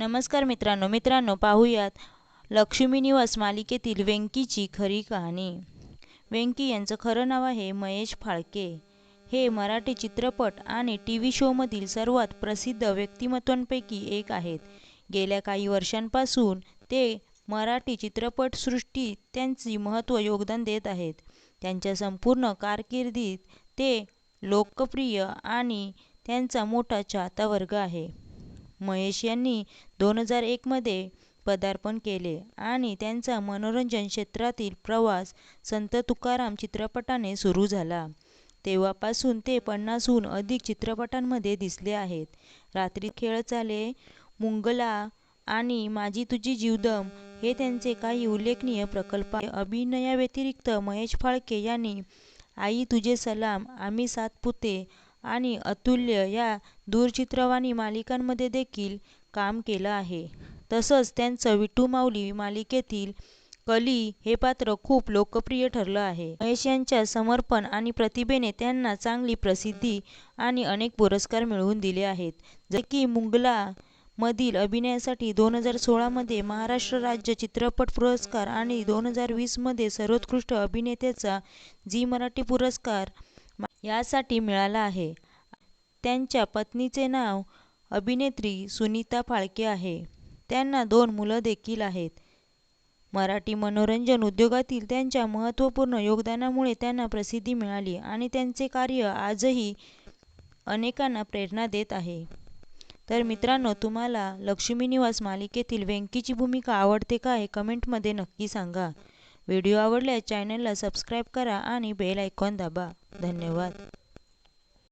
नमस्कार मित्रांनो मित्रांनो पाहूयात लक्ष्मी निवास मालिकेतील वेंकीची खरी कहाणी. वेंकी यांचं खरं नाव आहे महेश फाळके. हे मराठी चित्रपट आणि टी व्ही शोमधील सर्वात प्रसिद्ध व्यक्तिमत्वांपैकी एक आहेत. गेल्या काही वर्षांपासून ते मराठी चित्रपटसृष्टीत त्यांची महत्त्व योगदान देत आहेत. त्यांच्या संपूर्ण कारकिर्दीत ते लोकप्रिय आणि त्यांचा मोठा चाहता वर्ग आहे. महेश यांनी दोन हजार एकमध्ये पदार्पण केले आणि त्यांचा मनोरंजन क्षेत्रातील प्रवास संत तुकाराम चित्रपटाने सुरू झाला. तेव्हापासून ते पन्नासहून अधिक चित्रपटांमध्ये दिसले आहेत. रात्री खेळ चाले मुंगला आणि माझी तुझी जीवदम हे त्यांचे काही उल्लेखनीय प्रकल्प अभिनयाव्यतिरिक्त महेश फाळके यांनी आई तुझे सलाम आम्ही सात पुते आणि अतुल्य या दूरचित्रवाणी मालिकांमध्ये देखील काम केलं आहे. तसंच त्यांचं विठू माऊली मालिकेतील कली हे पात्र खूप लोकप्रिय ठरलं आहे. महेश यांच्या समर्पण आणि प्रतिभेने त्यांना चांगली प्रसिद्धी आणि अनेक पुरस्कार मिळवून दिले आहेत. जसे की मुंगला मधील अभिनयासाठी दोन हजार सोळामध्ये महाराष्ट्र राज्य चित्रपट पुरस्कार आणि दोन हजार वीसमध्ये सर्वोत्कृष्ट अभिनेत्याचा झी मराठी पुरस्कार यासाठी मिळाला आहे. त्यांच्या पत्नीचे नाव अभिनेत्री सुनीता फाळके आहे. त्यांना दोन मुलं देखील आहेत. मराठी मनोरंजन उद्योगातील त्यांच्या महत्त्वपूर्ण योगदानामुळे त्यांना प्रसिद्धी मिळाली आणि त्यांचे कार्य आजही अनेकांना प्रेरणा देत आहे. तर मित्रांनो तुम्हाला लक्ष्मी निवास मालिकेतील वेंकीची भूमिका आवडते का हे कमेंटमध्ये नक्की सांगा. व्हिडिओ आवडल्यास चॅनलला सबस्क्राईब करा आणि बेल आयकॉन दाबा. धन्यवाद.